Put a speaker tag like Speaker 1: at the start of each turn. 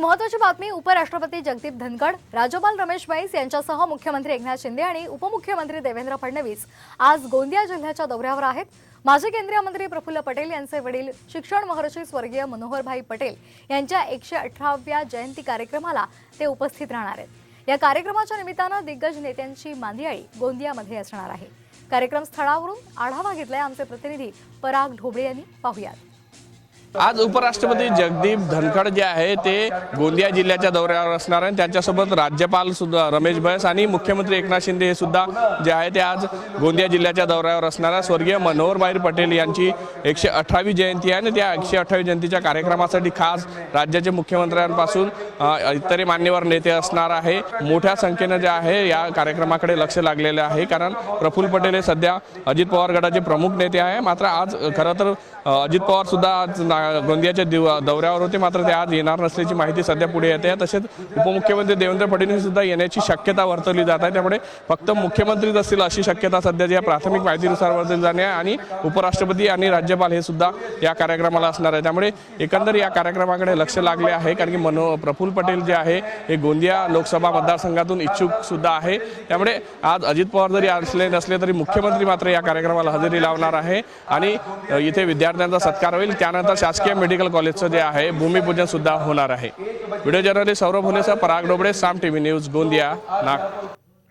Speaker 1: महत्वाची बातमी उपराष्ट्रपती जगदीप धनखड राज्यपाल रमेश बैस यांच्यासह मुख्यमंत्री एकनाथ शिंदे आणि उपमुख्यमंत्री देवेंद्र फडणवीस आज गोंदिया जिल्ह्याच्या दौऱ्यावर आहेत. माजी केंद्रीय मंत्री प्रफुल्ल पटेल यांचे वडील शिक्षण महर्षी स्वर्गीय मनोहरभाई पटेल यांच्या एकशे अठराव्या जयंती कार्यक्रमाला ते उपस्थित राहणार आहेत. या कार्यक्रमाच्या निमित्तानं दिग्गज नेत्यांची मांदियाळी गोंदियामध्ये असणार आहे. कार्यक्रम स्थळावरून आढावा घेतलाय आमचे प्रतिनिधी पराग ढोबळे यांनी. पाहुयात.
Speaker 2: आज उपराष्ट्रपती जगदीप धनखड जे आहे ते गोंदिया जिल्ह्याच्या दौऱ्यावर असणार आहे त्यांच्यासोबत राज्यपाल सुद्धा रमेश बैस आणि मुख्यमंत्री एकनाथ शिंदे हे सुद्धा जे आहे ते आज गोंदिया जिल्ह्याच्या दौऱ्यावर असणार आहे स्वर्गीय मनोहरभाई पटेल यांची एकशे अठरावी जयंती आहे आणि त्या एकशे अठरावी जयंतीच्या कार्यक्रमासाठी खास राज्याचे मुख्यमंत्र्यांपासून इतरे मान्यवर नेते असणार आहे. मोठ्या संख्येनं जे आहे या कार्यक्रमाकडे लक्ष लागलेले आहे. कारण प्रफुल्ल पटेल हे सध्या अजित पवार गटाचे प्रमुख नेते आहे. मात्र आज खरं तर अजित पवार सुद्धा आज ना- गोंदियाच्या दिव- दौऱ्यावर होते मात्र ते आज येणार नसल्याची माहिती सध्या पुढे येते. तसेच उपमुख्यमंत्री देवेंद्र फडणवीस सुद्धा येण्याची शक्यता वर्तवली जात आहे. त्यामुळे फक्त मुख्यमंत्रीच असतील अशी शक्यता सध्या या प्राथमिक माहितीनुसार वर्तवली जाणे आहे आणि उपराष्ट्रपती आणि राज्यपाल हे सुद्धा या कार्यक्रमाला असणार आहे. त्यामुळे एकंदर या कार्यक्रमाकडे लक्ष लागले आहे कारण की मनो प्रफुल्ल पटेल जे आहे हे गोंदिया लोकसभा मतदारसंघातून इच्छुक सुद्धा आहे. त्यामुळे आज अजित पवार जरी असले नसले तरी मुख्यमंत्री मात्र या कार्यक्रमाला हजेरी लावणार आहे. आणि इथे विद्यार्थ्यांचा सत्कार होईल. त्यानंतर शासकीय मेडिकल कॉलेजचं जे आहे भूमिपूजन सुद्धा होणार आहे. व्हिडिओ जर्नलिस्ट सौरभ होलेसह पराग डोबळे साम टीव्ही न्यूज गोंदिया नाग